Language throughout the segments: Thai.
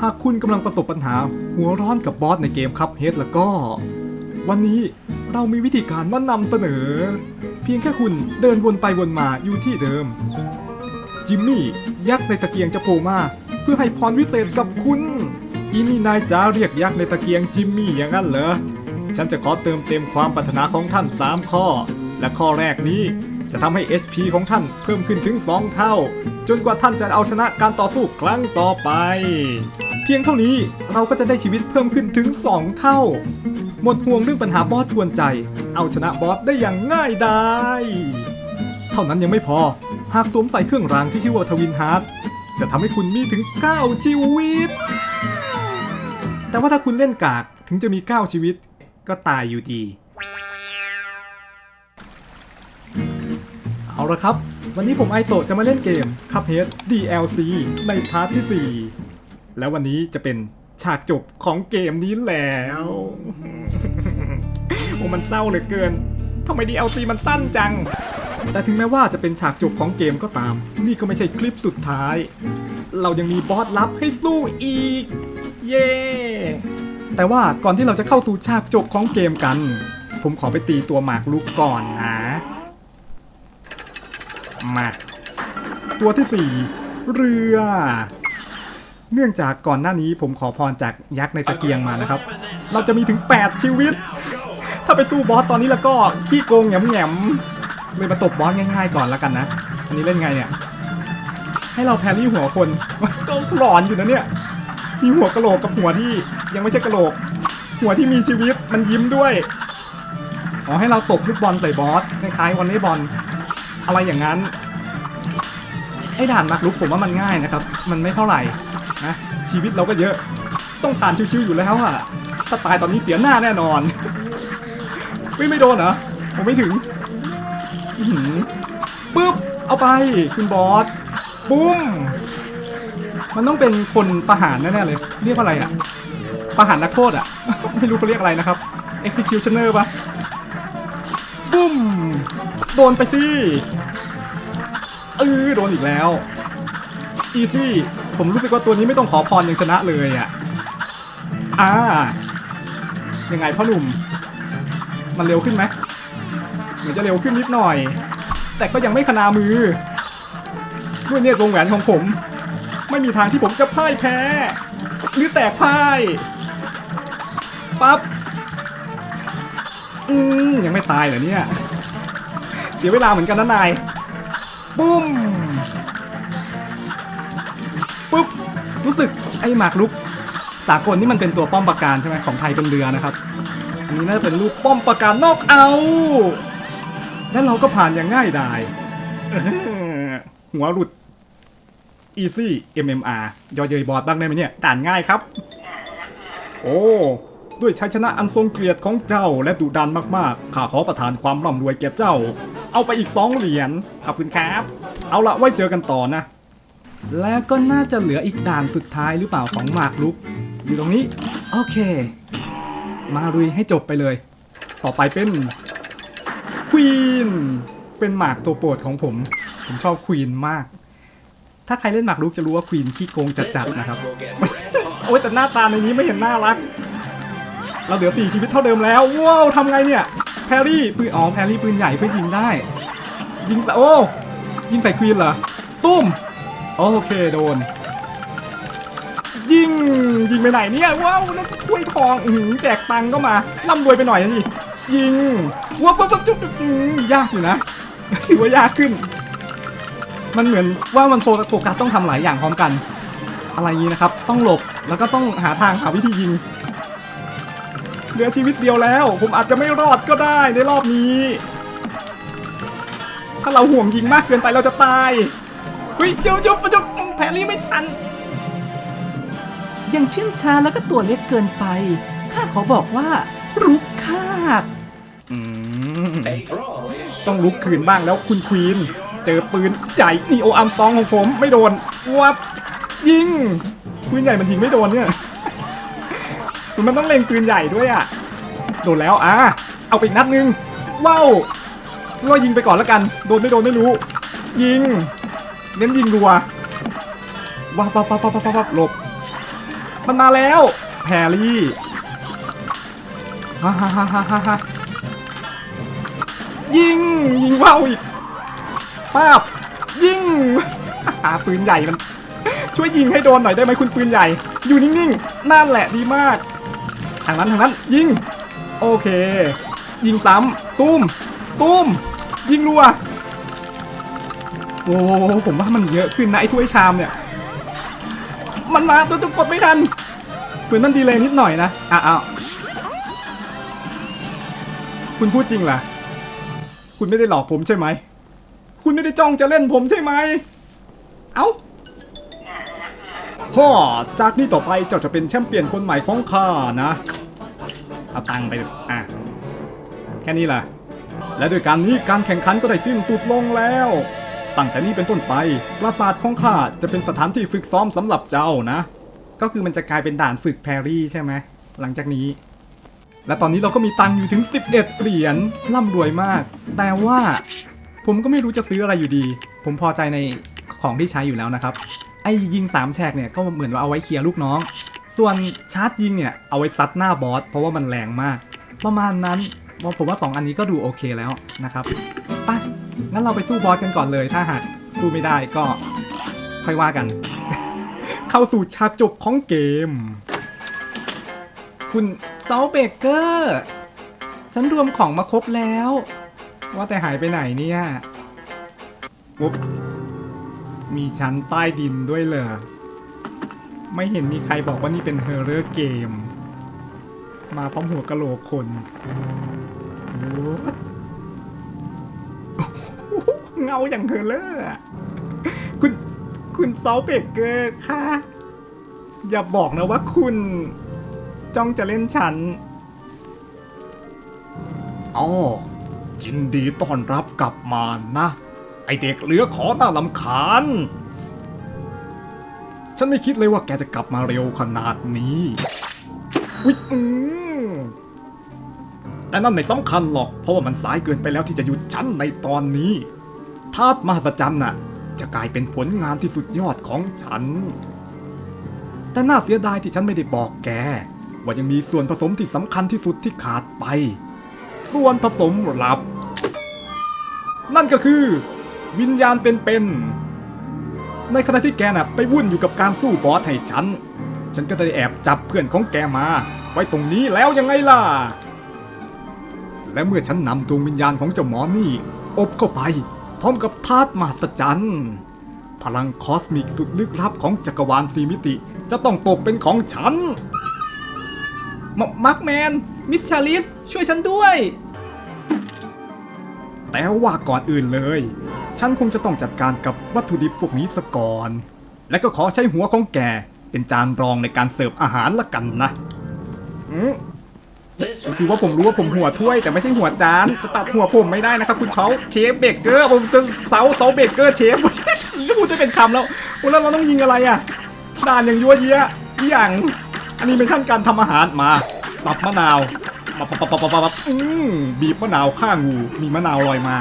หากคุณกำลังประสบปัญหาหัวร้อนกับบอสในเกมคัพเฮดแล้วก็ วันนี้เรามีวิธีการมานำเสนอ เพียงแค่คุณเดินวนไปวนมาอยู่ที่เดิม จิมมี่ยักษ์ในตะเกียงจะโผล่มาเพื่อให้พรวิเศษกับคุณอีนี่นายจ้าเรียกยักษ์ในตะเกียงจิมมี่อย่างนั้นเหรอ ฉันจะขอเติมเต็มความปรารถนาของท่าน 3 ข้อ และข้อแรกนี้จะทำให้ SP ของท่านเพิ่มขึ้นถึง 2 เท่า จนกว่าท่านจะเอาชนะการต่อสู้ครั้งต่อไป เพียงเท่านี้เราก็จะได้ชีวิตเพิ่มขึ้นถึง 2 เท่า หมดห่วงเรื่องปัญหาบอสกวนใจ เอาชนะบอสได้อย่างง่ายดายเท่านั้นยังไม่พอ หากสวมใส่เครื่องรางที่ชื่อว่าทวินฮาร์ดจะทำให้คุณมีถึง 9 ชีวิต แต่ว่าถ้าคุณเล่นกากถึงจะมี 9 ชีวิต ก็ตายอยู่ดี เอาละครับ วันนี้ผมไอโตะจะมาเล่นเกม Cuphead DLC ในพาร์ทที่ 4 แล้ววันนี้จะเป็นฉากจบของเกมนี้แล้ว โอ้มันเศร้าเหลือเกินทำไม DLC มันสั้นจัง แต่ถึงแม้ว่าจะเป็นฉากจบของเกมก็ตาม นี่ก็ไม่ใช่คลิปสุดท้าย เรายังมีบอสลับให้สู้อีก เย้ แต่ว่าก่อนที่เราจะเข้าสู่ฉากจบของเกมกัน ผมขอไปตีตัวหมากลุกก่อนนะ มา ตัวที่ 4 เรือ เนื่องจากก่อนหน้านี้ผมขอพรจากยักษ์ในตะเกียงมานะครับ เราจะมีถึง 8 ชีวิต ถ้าไปสู้บอสตอนนี้แล้วก็ขี้โกงแหงมๆเลยมาตบบอสง่ายๆก่อนแล้วกันนะ อันนี้เล่นไงเนี่ย ให้เราแพรรี่หัวคนต้องหลอนอยู่นะเนี่ย มีหัวกะโหลกกับหัวที่ยังไม่ใช่กะโหลก หัวที่มีชีวิตมันยิ้มด้วยอ๋อให้เราตบลูกบอลใส่บอสคล้ายๆวอลเลย์บอล อะไรอย่างนั้นไอ้ด่านมักลุกผมว่ามันง่ายนะครับ มันไม่เท่าไหร่นะชีวิตเราก็เยอะ ต้องผ่านชิวๆอยู่แล้วอะถ้าตายตอนนี้เสียหน้าแน่นอน ไม่ไม่โดนเหรอผมไม่ถึงปึ๊บเอาไปคุณบอสปุ้มมันต้องเป็นคนประหารแน่ๆเลย เรียกว่าอะไรอะประหารนักโทษอะไม่รู้เขาเรียกอะไรนะครับ executioner ปะ โดนไปสิเออโดนอีกแล้วอีซี่ผมรู้สึกว่าตัวนี้ไม่ต้องขอพรยังชนะเลยอะอ่ายังไงพ่อหนุ่ม มันเร็วขึ้นไหมเหมือนจะเร็วขึ้นนิดหน่อย แต่ก็ยังไม่ขนามือด้วยเนี่ยวงแหวนของผม ไม่มีทางที่ผมจะพ่ายแพ้ หรือแตกพ่ายปั๊บอืมยังไม่ตายเหรอเนี่ย สียเวลาเหมือนกันนะนายปุ้มปุ๊บรู้สึกไอ้หมากลุก สากลนี่มันเป็นตัวป้อมปราการใช่ไหมของไทยเป็นเรือนะครับอันนี้น่าจะเป็นรูปป้อมปราการนอกเอา และเราก็ผ่านอย่างง่ายดายหัวหลุด Easy MMR ยอเยยบอดบ้างได้ไหมเนี่ยด่านง่ายครับ โอ้ด้วยชัยชนะอันทรงเกียรติของเจ้าและดุดันมากๆ ข้าขอประทานความร่ำรวยแก่เจ้า เอาไปอีกสองเหรียญขอบคุณครับ เอาละไว้เจอกันต่อนะ แล้วก็น่าจะเหลืออีกด่านสุดท้ายหรือเปล่าของหมากลุก อยู่ตรงนี้ โอเค มาลุยให้จบไปเลย ต่อไปเป็นควีนเป็นหมากตัวโปรดของผม ผมชอบควีนมาก ถ้าใครเล่นหมากรุกจะรู้ว่าควีนขี้โกงจัดๆนะครับ โอ้ยแต่หน้าตาในนี้ไม่เห็นน่ารัก เราเหลือสี่ชีวิตเท่าเดิมแล้วว้าวทำไงเนี่ย แพรรี่ปืนอ๋อแพรรี่ปืนใหญ่เพื่อยิงได้ ยิงใส่โอ้ยิงใส่ควีนเหรอตุ้มโอเคโดน ยิงยิงไปไหนเนี่ยว้าวนั่นถ้วยทองอือหือแจกตังค์ก็มาร่ำรวยไปหน่อยนะนี่ยิงว้าวปั๊บปั๊บจุ๊บจุ๊บอืมยากอยู่นะถือว่ายากขึ้น มันเหมือนว่ามันโฟกัสโฟกัสต้องทำหลายอย่างพร้อมกัน อะไรอย่างนี้นะครับ ต้องหลบแล้วก็ต้องหาทางหาวิธียิง เหลือชีวิตเดียวแล้ว ผมอาจจะไม่รอดก็ได้ในรอบนี้ ถ้าเราห่วงยิงมากเกินไปเราจะตายเฮ้ยเจ้าเจ้าเจ้าแพรรี่ไม่ทัน ยังเชื่องช้าแล้วก็ตัวเล็กเกินไปข้าขอบอกว่า รุกคาดอืมต้องลุกคืนบ้างแล้วคุณควีน เจอปืนใหญ่นีโออัมสตองของผมไม่โดนวับยิงปืนใหญ่มันยิงไม่โดนเนี่ย มันต้องเล็งปืนใหญ่ด้วยอะ โดนแล้วอะเอาไปอีกนัดนึง ว้าวว่ายิงไปก่อนแล้วกัน โดนไม่โดนไม่รู้ ยิง เน้นยิงรัวว้าวว้าวว้าวว้าวว้าวหลบ มันมาแล้ว แพรรี่ฮ่าฮ่าฮ่าฮ่าฮ่ายิง ยิงว่าวอีกป้าบยิงปืนใหญ่มันช่วยยิงให้โดนหน่อยได้ไหมคุณปืนใหญ่ อยู่นิ่งๆนั่นแหละดีมาก ทางนั้นทางนั้น ยิง โอเค ยิงซ้ำตุ้มตุ้ม ยิงรัวโอ้ผมว่ามันเยอะขึ้นนะไอ้ถ้วยชามเนี่ย มันมาตัวจุกดไม่ทันเหมือนมันดีเลยนิดหน่อยนะอะอ้าวคุณพูดจริงเหรอคุณไม่ได้หลอกผมใช่ไหม คุณไม่ได้จ้องจะเล่นผมใช่ไหม เอ้า ฮ่อจากนี้ต่อไปเจ้าจะเป็นแชมเปี้ยนคนใหม่ของข้านะ เอาตังไปอะแค่นี้แหละและด้วยการนี้การแข่งขันก็ได้สิ้นสุดลงแล้ว ตั้งแต่นี้เป็นต้นไป ปราสาทของข้าจะเป็นสถานที่ฝึกซ้อมสำหรับเจ้านะ ก็คือมันจะกลายเป็นด่านฝึกแพรรี่ใช่ไหมหลังจากนี้ และตอนนี้เราก็มีตังอยู่ถึง 11 เหรียญร่ำรวยมาก แต่ว่าผมก็ไม่รู้จะซื้ออะไรอยู่ดี ผมพอใจในของที่ใช้อยู่แล้วนะครับ ไอ้ยิง3แฉกเนี่ยก็เหมือนว่าเอาไว้เคลียร์ลูกน้อง ส่วนชาร์จยิงเนี่ยเอาไว้ซัดหน้าบอสเพราะว่ามันแรงมาก ประมาณนั้นผมว่า 2 อันนี้ก็ดูโอเคแล้วนะครับไปงั้นเราไปสู้บอสกันก่อนเลย ถ้าหากสู้ไม่ได้ก็ค่อยว่ากัน เข้าสู่ฉากจบของเกม คุณซอลเบเกอร์ฉันรวมของมาครบแล้ว ว่าแต่หายไปไหนเนี่ยวุ๊บ มีชั้นใต้ดินด้วยเหรอ ไม่เห็นมีใครบอกว่านี่เป็นเฮอร์เรอร์เกม มาพร้อมหัวกะโหลกคนเงาอย่างเฮอร์เรอร์คุณคุณซอลเบเกอร์คะอย่าบอกนะว่าคุณจ้องจะเล่นฉันอ๋อยินดีต้อนรับกลับมานะ ไอเด็กเหลือขอน่าลำคาญ ฉันไม่คิดเลยว่าแกจะกลับมาเร็วขนาดนี้วิอืมแต่นั่นไม่สำคัญหรอก เพราะว่ามันสายเกินไปแล้วที่จะหยุดฉันในตอนนี้ทาสมหัศจรรย์น่ะ จะกลายเป็นผลงานที่สุดยอดของฉัน แต่น่าเสียดายที่ฉันไม่ได้บอกแก ว่ายังมีส่วนผสมที่สำคัญที่สุดที่ขาดไป ส่วนผสมลับ นั่นก็คือ วิญญาณเป็นๆ ในขณะที่แกน่ะไปวุ่นอยู่กับการสู้บอสให้ฉัน ฉันก็ได้แอบจับเพื่อนของแกมา ไว้ตรงนี้แล้วยังไงล่ะ และเมื่อฉันนำดวงวิญญาณของเจ้าหมอนี่ อบเข้าไป พร้อมกับธาตุมหัศจรรย์พลังคอสมิกสุดลึกลับของจักรวาลสีมิติ จะต้องตกเป็นของฉันมมาร์คแมน มิสชาลิส ช่วยฉันด้วย แต่ว่าก่อนอื่นเลย ฉันคงจะต้องจัดการกับวัตถุดิบพวกนี้ซะก่อน และก็ขอใช้หัวของแกเป็นจานรองในการเสิร์ฟอาหารละกันนะอืมคือว่าผมรู้ว่าผมหัวถ้วย แต่ไม่ใช่หัวจานจะตัดหัวผมไม่ได้นะครับ คุณเชาเชฟเบเกอร์ผมจะเซาเซาเบเกอร์เชฟจะพูดได้เป็นคำแล้วแล้วเราต้องยิงอะไรอะด่านอย่างยั่วเยี้ยอย่าง อันนี้เป็นชั่นการทำอาหารมาสับมะนาวมาปับปับปับปับปับอืมบีบมะนาวข้างงูมีมะนาวลอยมา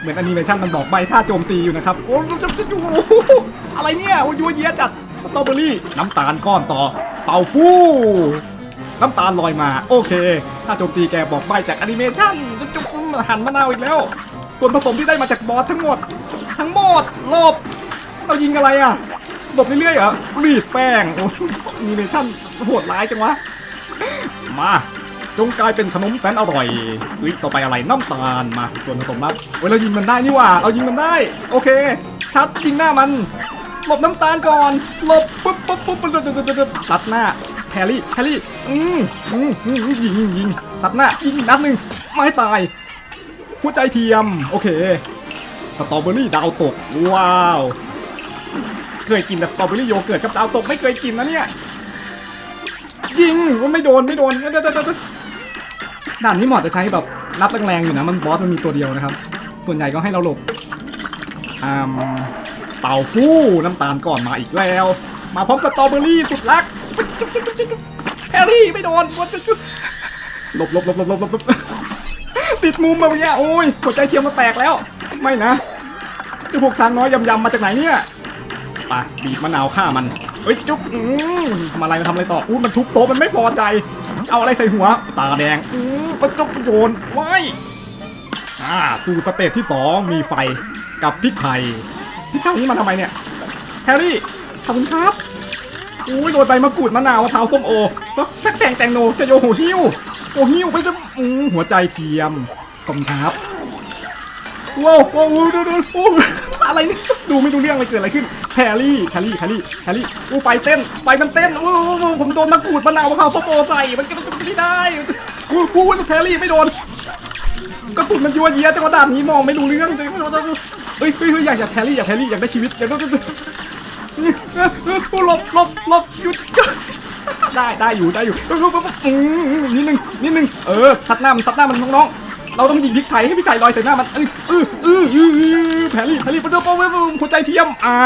เหมือนอนิเมชันมันบอกใบท่าโจมตีอยู่นะครับ โอ้จะจะอยู่อะไรเนี่ย โอ้ยัวเยียจัดสตรอเบอรี่ น้ำตาลก้อนต่อ เป่าฟู่น้ำตาลลอยมา โอเค ถ้าโจมตีแกบอกใบจากอนิเมชันจะจุ๊บหันมะนาวอีกแล้วส่วนผสมที่ได้มาจากบอสทั้งหมด ทั้งหมดหลบ เรายิงอะไรอะหลบเรื่อยๆเหรอรีดแป้งโอ้ยอนิเมชั่นโหดร้ายจังวะ มา จงกลายเป็นขนมแสนอร่อยเฮ้ยต่อไปอะไรน้ำตาลมาส่วนผสมลับเว้ยเรายิงมันได้นี่หว่าเรายิงมันได้ โอเค ชัดยิงหน้ามันหลบน้ำตาลก่อนหลบปุ๊บปุ๊บปุ๊บปุ๊บปุ๊บปุ๊บปุ๊บซัดหน้าแฮร์รี่แฮร์รี่อืมอืมยิงยิงซัดหน้ายิงนัดหนึ่งไม่ตาย หัวใจเทียม โอเคสตรอเบอรี่ดาวตก ว้าว เคยกินแต่สตรอเบอรี่โยเกิร์ตกับดาวตกไม่เคยกินนะเนี่ย ยิงว่าไม่โดนไม่โดนเด่านนี้เหมาะจะใช้แบบนัดแรงๆอยู่นะ มันบอสมันมีตัวเดียวนะครับ ส่วนใหญ่ก็ให้เราหลบอ่าเป่าฟู่น้ำตาลก่อนมาอีกแล้ว มาพร้อมสตรอเบอรี่สุดรักแฮร์รี่ไม่โดนหลบหลบหลบหลบหลบหลบหลบติดมุมมาเมื่อกี้โอ้ยหัวใจเทียมมาแตกแล้ว ไม่นะจ้าพวกช้างน้อยยำๆมาจากไหนเนี่ยไปบีบมะนาวฆ่ามันเอ้ยจุ๊บอืมทำอะไรมันทำอะไรต่ออู้มันทุบโต๊ะมันไม่พอใจ เอาอะไรใส่หัว ตาแดงอืมประจบประโยนไว้อ่าสู่สเตจที่สองมีไฟกับพริกไทยพริกไทยนี่มันทำไมเนี่ยแฮร์รี่ขอบคุณครับอุ้ยโรยใบมะกรูดมะนาวมะพร้าวส้มโอฟักแตงแตงโนจะโยโหหิ้วโอหิ้วไปจะอืมหัวใจเทียมขอบคุณครับว้าวว้าวดูดูโอ้ อะไรเนี่ยดูไม่ดูเรื่องอะไรเกิดอะไรขึ้นแฮร์รี่แฮร์รี่แฮร์รี่แฮร์รี่อู้ไฟเต้นไฟมันเต้นโอ้โหผมโดนมะกรูดมะนาวมะพร้าวส้มโอใส่มันก็ไม่ได้อู้หูแฮร์รี่ไม่โดนกระสุนมันยัวเยียจังหวะด่านนี้มองไม่รู้เรื่องจังเฮ้ยเฮ้ยเฮ้ยอยากอยากแพรรี่อยากแพรรี่อยากได้ชีวิตอยากได้โอ้หลบหลบหลบหยุดได้ได้อยู่ได้อยู่นิดนึงนิดนึงเออซัดหน้ามันซัดหน้ามันน้องๆ เราต้องยิงพริกไทยให้พริกไทยลอยใส่หน้ามันเออเออเออเออแพรรี่แพรรี่มันจะโป้หัวใจเทียมอ่า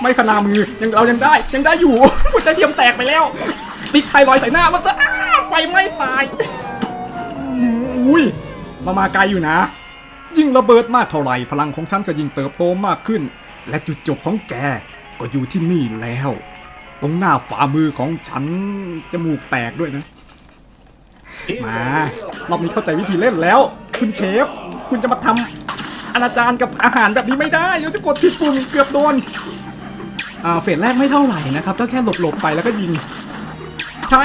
ไม่ขนามือยังเรายังได้ยังได้อยู่หัวใจเทียมแตกไปแล้วพริกไทยลอยใส่หน้ามันจะไฟไม่ตายอุ้ยเรามาไกลอยู่นะ ยิ่งระเบิดมากเท่าไหร่พลังของฉันก็ยิ่งเติบโตมากขึ้น และจุดจบของแกก็อยู่ที่นี่แล้ว ตรงหน้าฝ่ามือของฉันจมูกแตกด้วยนะ มารอบนี้เข้าใจวิธีเล่นแล้ว คุณเชฟ คุณจะมาทำอนาจารกับอาหารแบบนี้ไม่ได้เดี๋ยวจะกดผิดปุ่มเกือบโดนอ่าเฟสแรกไม่เท่าไหร่นะครับก็แค่หลบๆไปแล้วก็ยิง ใช่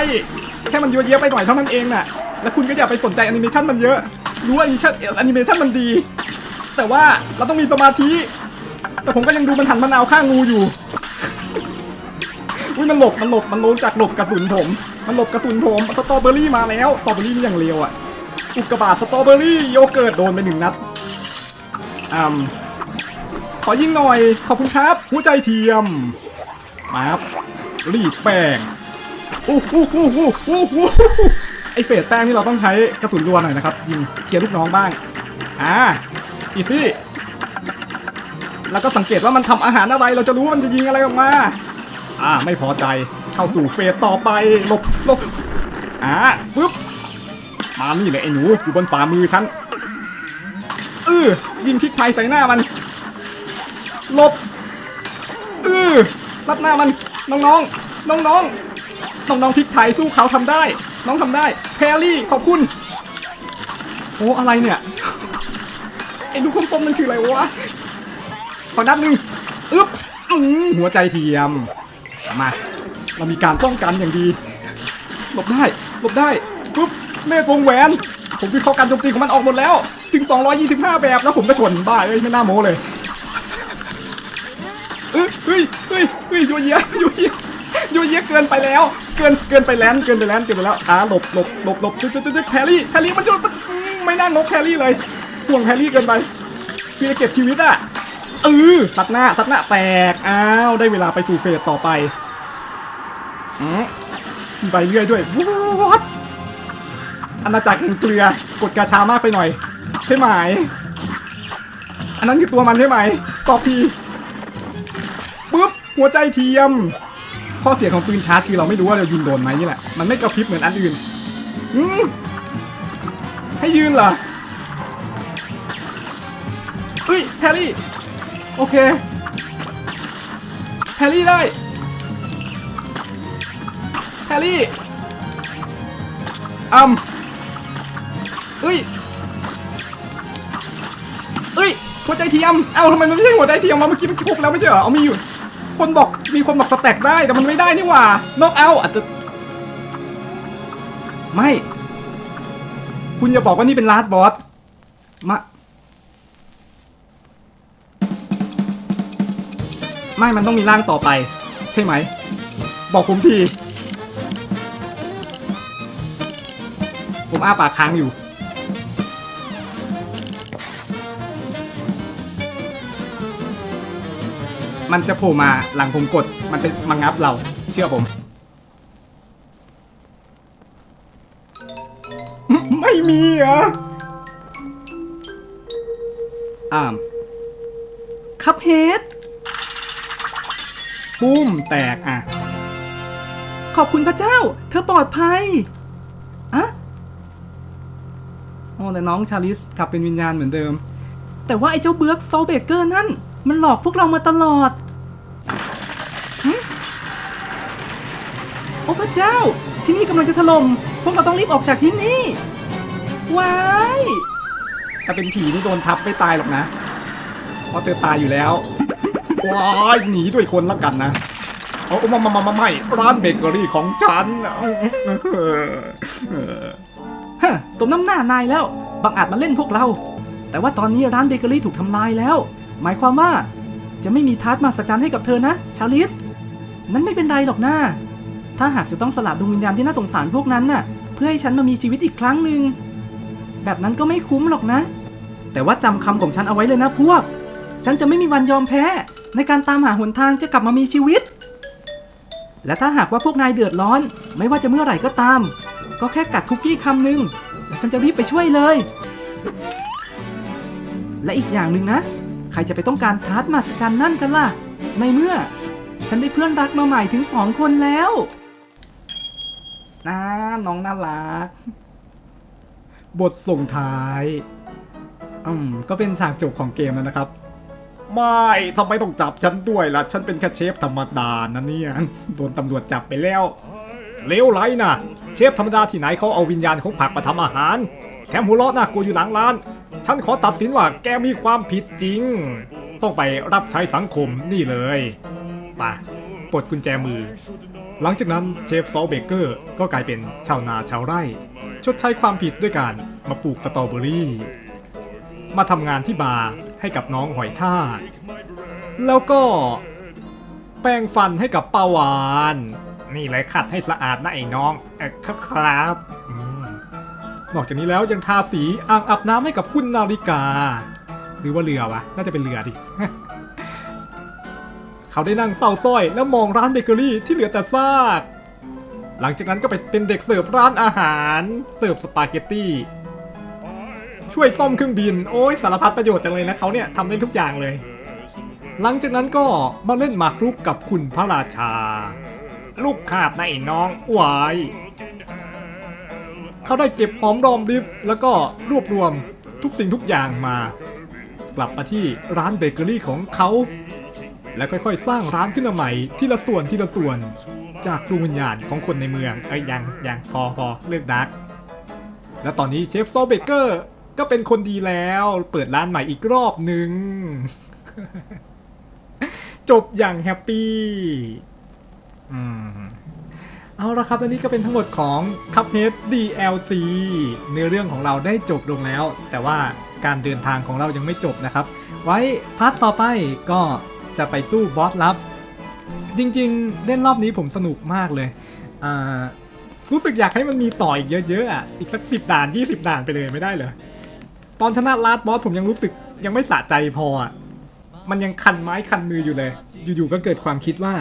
แค่มันยัวเยียไปหน่อยเท่านั้นเองน่ะ แล้วคุณก็อย่าไปสนใจแอนิเมชันมันเยอะรู้ว่าแอนิเมชันแอนิเมชันมันดี แต่ว่าเราต้องมีสมาธิ แต่ผมก็ยังดูมันหันมะนาวข้างงูอยู่อุ้ยมันหลบมันหลบมันลงจากหลบกระสุนผม มันหลบกระสุนผมสตรอเบอรี่มาแล้วสตรอเบอรี่นี่อย่างเร็วอะ อุกกาบาตสตรอเบอรี่โยเกิร์ตโดนไปหนึ่งนัดอืมขอยิงหน่อย ขอบคุณครับ หัวใจเทียม มาครับ รีดแป้งอู้หู้หู้หู้หู้หู้ไอเฟสแป้งนี่เราต้องใช้กระสุนรัวหน่อยนะครับ ยิงเคลียร์ลูกน้องบ้าง อ่า อีซี่ แล้วก็สังเกตว่ามันทำอาหารอะไร เราจะรู้ว่ามันจะยิงอะไรออกมา อ่า ไม่พอใจ เข้าสู่เฟสต่อไปหลบหลบอ่าปึ๊บมานี่เลยไอ้หนูอยู่บนฝ่ามือฉันเออยิงพริกไทยใส่หน้ามันหลบเออซัดหน้ามันน้องๆน้องๆน้องๆพริกไทยสู้เขาทำได้ น้องทำได้แพรรี่ขอบคุณโอ้อะไรเนี่ยไอ้ลูกส้มๆนั่นคืออะไรวะขอนัดหนึ่งอึ๊บหัวใจเทียมมา เรามีการป้องกันอย่างดี หลบได้ หลบได้ปุ๊บเมฆวงแหวน ผมวิเคราะห์การโจมตีของมันออกหมดแล้ว ถึง 225 แบบแล้วผมก็ชนบ้าเอ้ยไม่น่าโม้เลยเอ้ยเฮ้ยเฮ้ยเฮ้ยยเยียยัวเยียยัวเยียเกินไปแล้ว เกินเกินไปแล้วเกินไปแล้วเกินไปแล้วอ่าหลบหลบหลบหลบจุดจุดจุดแพรี่แพรี่มันโดนมันไม่น่างกแพรี่เลยห่วงแพรี่เกินไปคือจะเก็บชีวิตอะเออสัตว์หน้าสัตว์หน้าแตกอ้าวได้เวลาไปสู่เฟสต่อไป มีใบเลื่อยด้วยวัดอาณาจักรแห่งเกลือกดกาชามากไปหน่อย ใช่ไหม อันนั้นคือตัวมันใช่ไหม ตอบทีปุ๊บหัวใจเทียม ข้อเสียของปืนชาร์จคือเราไม่รู้ว่าเรายิงโดนไหมนี่แหละ มันไม่กระพริบเหมือนอันอื่นอืมให้ยืนเหรอเฮ้ยแฮรี่ โอเคแฮรี่ได้ แฮร์รี่อืมเฮ้ยเอ้ยหัวใจเทียมเอ้าทำไมมันไม่ใช่หัวใจเทียมวะเมื่อกี้มันครบแล้วไม่ใช่เหรอเอามีอยู่คนบอกมีคนบอกสแต็กได้แต่มันไม่ได้นี่หว่านอกเอาอาจจะไม่ คุณอย่าบอกว่านี่เป็นลาสบอสมาไม่มันต้องมีร่างต่อไป ใช่ไหม บอกผมที ผมอ้าปากค้างอยู่ มันจะโผล่มาหลังผมกด มันจะมางับเรา เชื่อผม ไม่มีเหรออ่ามคัพเฮดปุ้มแตกอะ ขอบคุณพระเจ้า เธอปลอดภัย แต่น้องชาลิสกลับเป็นวิญญาณเหมือนเดิม แต่ว่าไอ้เจ้าเบิร์กโซเบเกอร์นั่น มันหลอกพวกเรามาตลอดหึโอ้พระเจ้า ที่นี่กำลังจะถล่มพวกเราต้องรีบออกจากที่นี่ว้ายถ้าเป็นผีนี่โดนทับไม่ตายหรอกนะ เพราะเธอตายอยู่แล้วว้ายหนีด้วยคนละกันนะเอามามามามาไม่ร้านเบเกอรี่ของฉัน ฮะสมน้ำหน้านายแล้ว บังอาจมาเล่นพวกเรา แต่ว่าตอนนี้ร้านเบเกอรี่ถูกทำลายแล้ว หมายความว่า จะไม่มีทาร์ตมาสจันให้กับเธอนะ ชาลิส นั้นไม่เป็นไรหรอกนะถ้าหากจะต้องสละดวงวิญญาณที่น่าสงสารพวกนั้นน่ะ เพื่อให้ฉันมามีชีวิตอีกครั้งหนึ่ง แบบนั้นก็ไม่คุ้มหรอกนะ แต่ว่าจำคำของฉันเอาไว้เลยนะพวก ฉันจะไม่มีวันยอมแพ้ ในการตามหาหนทางจะกลับมามีชีวิต และถ้าหากว่าพวกนายเดือดร้อน ไม่ว่าจะเมื่อไหร่ก็ตาม ก็แค่กัดคุกกี้คำหนึ่งแล้วฉันจะรีบไปช่วยเลย และอีกอย่างหนึ่งนะ ใครจะไปต้องการทาร์ตมาสจันนั่นกันล่ะ ในเมื่อ ฉันได้เพื่อนรักมาใหม่ถึงสองคนแล้วนะน้องน่ารัก บทส่งท้ายอืมก็เป็นฉากจบของเกมแล้วนะครับ ไม่ทำไมต้องจับฉันด้วยล่ะ ฉันเป็นแค่เชฟธรรมดานะเนี่ย โดนตำรวจจับไปแล้ว เลวไรนะเชฟธรรมดาที่ไหนเขาเอาวิญญาณของผักมาทำอาหารแถมหัวเราะน่ากลัวอยู่หลังร้าน ฉันขอตัดสินว่าแกมีความผิดจริง ต้องไปรับใช้สังคมนี่เลยป่ะปลดกุญแจมือ หลังจากนั้นเชฟซอลเบเกอร์ก็กลายเป็นชาวนาชาวไร่ ชดใช้ความผิดด้วยการมาปลูกสตรอเบอรี่ มาทำงานที่บาร์ให้กับน้องหอยทากแล้วก็แปรงฟันให้กับปาวาน นี่เลยขัดให้สะอาดนะไอ้น้องเออครับอนอกจากนี้แล้วยังทาสีอ่างอาบน้ำให้กับคุณนาฬิกา หรือว่าเรือวะ น่าจะเป็นเรือดิ เขาได้นั่งเศร้าสร้อย แล้วมองร้านเบเกอรี่ที่เหลือแต่ซาก หลังจากนั้นก็ไปเป็นเด็กเสิร์ฟร้านอาหาร เสิร์ฟสปาเกตตี้ช่วยซ่อมเครื่องบิน โอ้ยสารพัดประโยชน์จังเลยนะเขาเนี่ยทำได้ทุกอย่างเลย หลังจากนั้นก็มาเล่นหมากรุกกับคุณพระราชา ลูกขาดนะไอ้น้องวายเขาได้เก็บหอมรอมริบแล้วก็รวบรวมทุกสิ่งทุกอย่างมา กลับมาที่ร้านเบเกอรี่ของเขา แล้วค่อยๆ สร้างร้านขึ้นมาใหม่ทีละส่วนทีละส่วน จากดวงวิญญาณของคนในเมืองเอ้ยยังยังพอพอเลือกดักแล้วตอนนี้เชฟซอเบเกอร์ก็เป็นคนดีแล้ว เปิดร้านใหม่อีกรอบหนึ่งจบอย่างแฮปปี้ อืมเอาละครับอันนี้ก็เป็นทั้งหมดของ Cuphead DLC เนื้อเรื่องของเราได้จบลงแล้ว แต่ว่าการเดินทางของเรายังไม่จบนะครับ ไว้พาร์ทต่อไปก็จะไปสู้บอสลับ จริงๆ เล่นรอบนี้ผมสนุกมากเลย รู้สึกอยากให้มันมีต่ออีกเยอะๆอะ อีกสักสิบด่าน 20 ด่านไปเลยไม่ได้เหรอ ตอนชนะลาดบอสผมยังรู้สึกยังไม่สะใจพออะ มันยังคันไม้คันมืออยู่เลย อยู่ๆก็เกิดความคิดว่า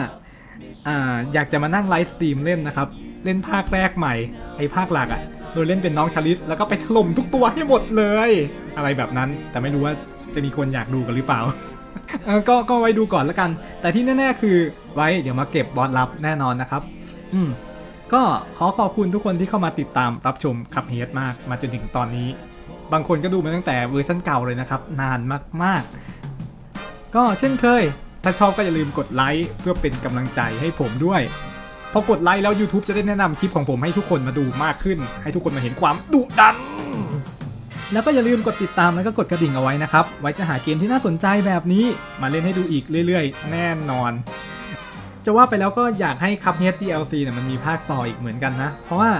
อ่าอยากจะมานั่งไลฟ์สตรีมเล่นนะครับ เล่นภาคแรกใหม่ ไอภาคหลักอะ่ะ โดยเล่นเป็นน้องชาลิส แล้วก็ไปถล่มทุกตัวให้หมดเลย อะไรแบบนั้น แต่ไม่รู้ว่าจะมีคนอยากดูกันหรือเปล่าก็ก็ไว้ดูก่อนแล้วกัน แต่ที่แน่ ๆ คือไว้เดี๋ยวมาเก็บบอสลับแน่นอนนะครับ อืมก็ขอขอบคุณทุกคนที่เข้ามาติดตามรับชมคับเฮดมากมาจนถึงตอนนี้ บางคนก็ดูมาตั้งแต่เวอร์ชันเก่าเลยนะครับ นานมากๆ ก็เช่นเคย ถ้าชอบก็อย่าลืมกดไลค์เพื่อเป็นกำลังใจให้ผมด้วย พอกดไลค์แล้ว YouTube จะได้แนะนำคลิปของผมให้ทุกคนมาดูมากขึ้น ให้ทุกคนมาเห็นความดุดัน แล้วก็อย่าลืมกดติดตามแล้วก็กดกระดิ่งเอาไว้นะครับ ไว้จะหาเกมที่น่าสนใจแบบนี้ มาเล่นให้ดูอีกเรื่อย ๆ แน่นอน จะว่าไปแล้วก็อยากให้คัพเฮด DLC เนี่ยมันมีภาคต่ออีกเหมือนกันนะ เพราะว่า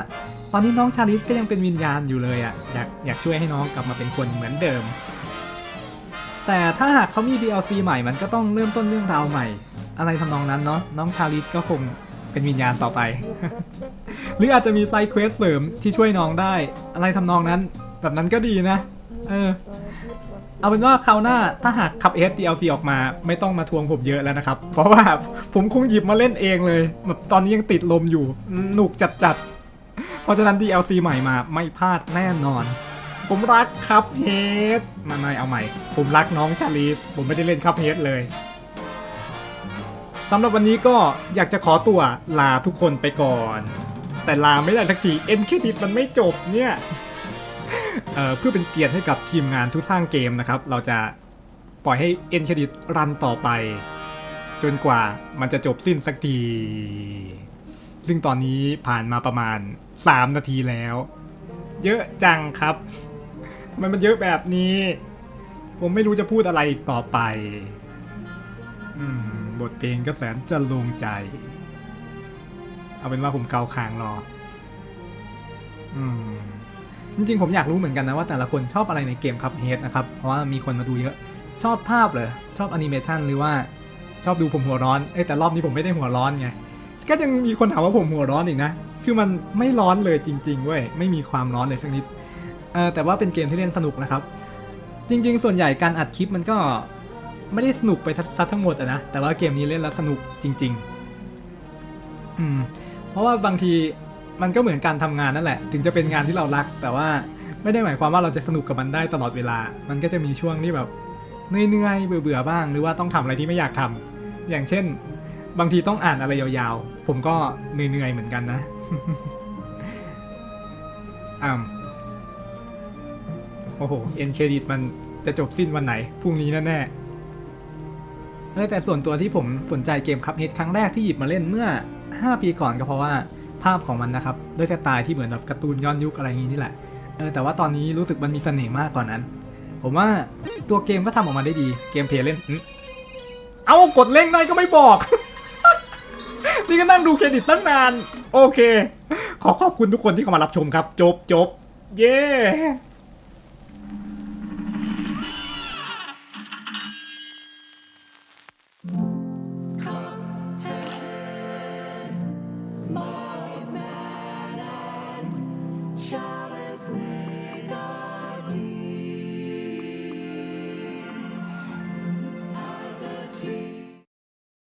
ตอนนี้น้องชาลิสก็ยังเป็นวิญญาณอยู่เลยอะ่ะอยากอยากช่วยให้น้องกลับมาเป็นคนเหมือนเดิม แต่ถ้าหากเขามี DLC ใหม่มันก็ต้องเริ่มต้นเรื่องราวใหม่ อะไรทำนองนั้นเนาะน้องชาลิสก็คงเป็นวิญญาณต่อไป หรืออาจจะมีไซเควสเสริมที่ช่วยน้องได้ อะไรทำนองนั้น แบบนั้นก็ดีนะ เออ เอาเป็นว่าคราวหน้าถ้าหากขับ S DLC ออกมา ไม่ต้องมาทวงผมเยอะแล้วนะครับ เพราะว่าผมคงหยิบมาเล่นเองเลย แบบตอนนี้ยังติดลมอยู่หนุกจัดๆเพราะฉะนั้น DLC ใหม่มาไม่พลาดแน่นอน ผมรักครับเฮดมาไม่เอาใหม่ ผมรักน้องชาลีสผมไม่ได้เล่นครับเฮดเลยสำหรับวันนี้ก็อยากจะขอตัวลาทุกคนไปก่อน แต่ลาไม่ได้สักทีเอ็นเครดิตมันไม่จบเนี่ยเเพื่อเป็นเกียรติให้กับทีมงานทุกสร้างเกมนะครับ เราจะปล่อยให้เอ็นเครดิตรันต่อไป จนกว่ามันจะจบสิ้นสักที ซึ่งตอนนี้ผ่านมาประมาณ 3 นาทีแล้ว เยอะจังครับ ทำไมมันเยอะแบบนี้ ผมไม่รู้จะพูดอะไรอีกต่อไปอืมบทเพลงก็แสนจะลงใจ เอาเป็นว่าผมเกาคางรออืมจริงๆผมอยากรู้เหมือนกันนะว่าแต่ละคนชอบอะไรในเกมคัพเฮดนะครับ เพราะว่ามีคนมาดูเยอะ ชอบภาพเลยชอบแอนิเมชันหรือว่าชอบดูผมหัวร้อนเอ้แต่รอบนี้ผมไม่ได้หัวร้อนไงก็ยังมีคนถามว่าผมหัวร้อนอีกนะ คือมันไม่ร้อนเลยจริง ๆ เว้ย ไม่มีความร้อนเลยสักนิด เออแต่ว่าเป็นเกมที่เล่นสนุกนะครับ จริง ๆ ส่วนใหญ่การอัดคลิปมันก็ไม่ได้สนุกไปซะทั้งหมดอะนะ แต่ว่าเกมนี้เล่นแล้วสนุกจริง ๆ อืม เพราะว่าบางทีมันก็เหมือนการทำงานนั่นแหละ ถึงจะเป็นงานที่เรารัก แต่ว่าไม่ได้หมายความว่าเราจะสนุกกับมันได้ตลอดเวลา มันก็จะมีช่วงที่แบบเหนื่อยๆเบื่อๆบ้าง หรือว่าต้องทำอะไรที่ไม่อยากทำอย่างเช่น บางทีต้องอ่านอะไรยาวๆ ผมก็เหนื่อยๆเหมือนกันนะอ่า โอ้โห เอ็นเครดิตมันจะจบสิ้นวันไหน พรุ่งนี้แน่ๆเออแต่ส่วนตัวที่ผมสนใจเกมคัพเฮดครั้งแรกที่หยิบมาเล่นเมื่อ 5 ปีก่อนก็เพราะว่าภาพของมันนะครับด้วยสไตล์ที่เหมือนแบบการ์ตูนย้อนยุคอะไรอย่างนี้นี่แหละ เออแต่ว่าตอนนี้รู้สึกมันมีเสน่ห์มากกว่านั้น ผมว่าตัวเกมก็ทำออกมาได้ดีเกมเพลย์เล่น เอากดเล่งได้ก็ไม่บอก นี่ก็นั่งดูเครดิตตั้งนาน โอเค ขอขอบคุณทุกคนที่เข้ามารับชมครับ จบจบ เย้